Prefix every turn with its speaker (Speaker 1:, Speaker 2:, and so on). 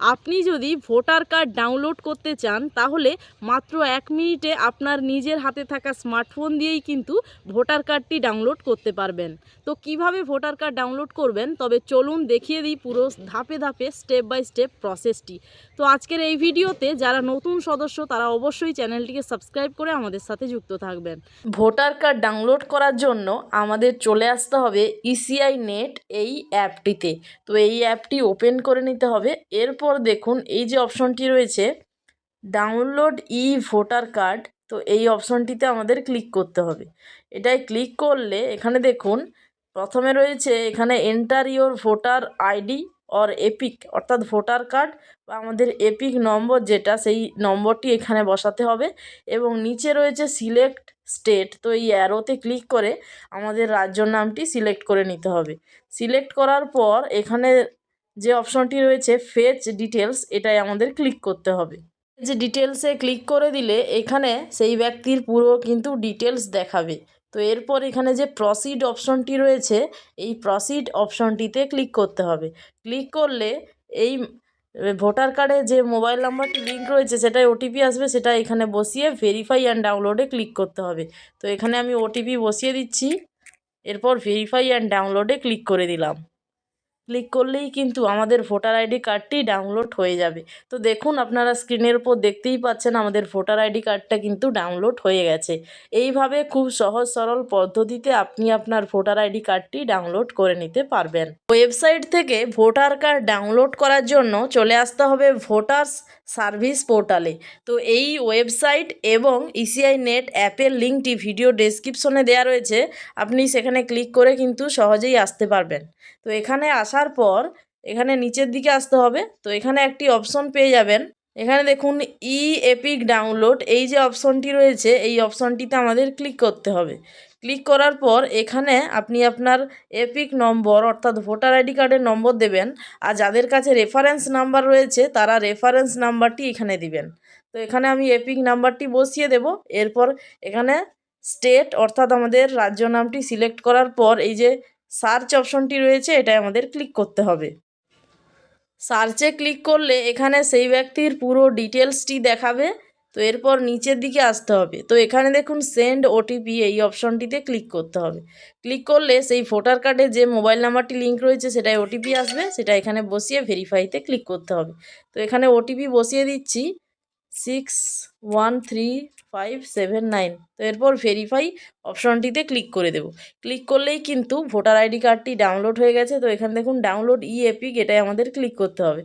Speaker 1: আপনি যদি voter card download করতে চান, তাহলে মাত্র এক মিনিটে আপনার নিজের হাতে থাকা স্মার্টফোন দিয়েই কিন্তু ভোটার কার্ডটি ডাউনলোড করতে পারবেন। তো কীভাবে ভোটার কার্ড ডাউনলোড করবেন? তবে চলুন দেখিয়ে দিই পুরো ধাপে ধাপে, স্টেপ বাই স্টেপ প্রসেসটি। তো আজকের এই ভিডিওতে যারা নতুন সদস্য, তারা অবশ্যই চ্যানেলটিকে সাবস্ক্রাইব করে আমাদের সাথে যুক্ত থাকবেন। ভোটার কার্ড ডাউনলোড করার জন্য আমাদের চলে আসতে হবে ইসিআই নেট এই অ্যাপটিতে। তো এই অ্যাপটি ওপেন করে নিতে হবে। এরপর দেখুন, এই যে অপশনটি রয়েছে ডাউনলোড ই ভোটার কার্ড তো এই অপশনটিতে আমাদের ক্লিক করতে হবে। এটাই ক্লিক করলে এখানে দেখুন, প্রথমে রয়েছে এখানে enter your voter ID or EPIC অর্থাৎ ভোটার কার্ড বা আমাদের এপিক নম্বর যেটা, সেই নম্বরটি এখানে বসাতে হবে এবং নিচে রয়েছে সিলেক্ট স্টেট তো এই অ্যারোতে ক্লিক করে আমাদের রাজ্যর নামটি সিলেক্ট করে নিতে হবে। সিলেক্ট করার পর এখানে যে অপশনটি রয়েছে ফেচ ডিটেলস এটাই আমাদের ক্লিক করতে হবে। যে ডিটেলসে ক্লিক করে দিলে এখানে সেই ব্যক্তির পুরো কিন্তু ডিটেলস দেখাবে। তো এরপর এখানে যে প্রসিড অপশনটি রয়েছে, এই প্রসিড অপশনটিতে ক্লিক করতে হবে। ক্লিক করলে এই ভোটার কার্ডে যে মোবাইল নাম্বারটি লিঙ্ক রয়েছে সেটাই ওটিপি আসবে, সেটা এখানে বসিয়ে ভেরিফাই অ্যান্ড ডাউনলোডে ক্লিক করতে হবে। তো এখানে আমি ওটিপি বসিয়ে দিচ্ছি, এরপর ভেরিফাই অ্যান্ড ডাউনলোডে ক্লিক করে দিলাম। ক্লিক করলেই কিন্তু আমাদের ভোটার আইডি কার্ডটি ডাউনলোড হয়ে যাবে। তো দেখুন, আপনারা স্ক্রিনের উপর দেখতেই পাচ্ছেন আমাদের ভোটার আইডি কার্ডটা কিন্তু ডাউনলোড হয়ে গেছে। এইভাবে খুব সহজ সরল পদ্ধতিতে আপনি আপনার ভোটার আইডি কার্ডটি ডাউনলোড করে নিতে পারবেন। ওয়েবসাইট থেকে ভোটার কার্ড ডাউনলোড করার জন্য চলে আসতে হবে ভোটার্স সার্ভিস পোর্টালে তো এই ওয়েবসাইট এবং ইসিআই নেট অ্যাপের লিঙ্কটি ভিডিও ডেসক্রিপশনে দেওয়া রয়েছে। আপনি সেখানে ক্লিক করে কিন্তু সহজেই আসতে পারবেন। তো এখানে আসার পর এখানে নিচের দিকে আসতে হবে। তো এখানে একটি অপশন পেয়ে যাবেন। এখানে দেখুন ই এপিক ডাউনলোড। এই যে অপশনটি রয়েছে, এই অপশনটিতে আমাদের ক্লিক করতে হবে। ক্লিক করার পর এখানে আপনি আপনার এপিক নম্বর, অর্থাৎ ভোটার আইডি কার্ডের নম্বর দেবেন। আর যাদের কাছে রেফারেন্স নাম্বার রয়েছে, তারা রেফারেন্স নাম্বারটি এখানে দিবেন। তো এখানে আমি এপিক নাম্বারটি বসিয়ে দেব। এরপর এখানে স্টেট অর্থাৎ আমাদের রাজ্য নামটি সিলেক্ট করার পর এই যে সার্চ অপশনটি রয়েছে, এটাই আমাদের ক্লিক করতে হবে। সার্চে ক্লিক করলে এখানে সেই ব্যক্তির পুরো ডিটেলসটি দেখাবে, তো এরপর নিচের দিকে আসতে হবে। তো এখানে দেখুন, সেন্ড ওটিপি এই অপশনটিতে ক্লিক করতে হবে। ক্লিক করলে সেই ভোটার কার্ডে যে মোবাইল নাম্বারটি লিঙ্ক রয়েছে সেটাই ওটিপি আসবে, সেটা এখানে বসিয়ে ভেরিফাইতে ক্লিক করতে হবে। তো এখানে ওটিপি বসিয়ে দিচ্ছি। Six one three five seven nine তো এরপর ভেরিফাই অপশনটিতে ক্লিক করে দেব। ক্লিক করলেই কিন্তু ভোটার আইডি কার্ডটি ডাউনলোড হয়ে গেছে। তো এখানে দেখুন ডাউনলোড ই এপিক এটাই আমাদের ক্লিক করতে হবে।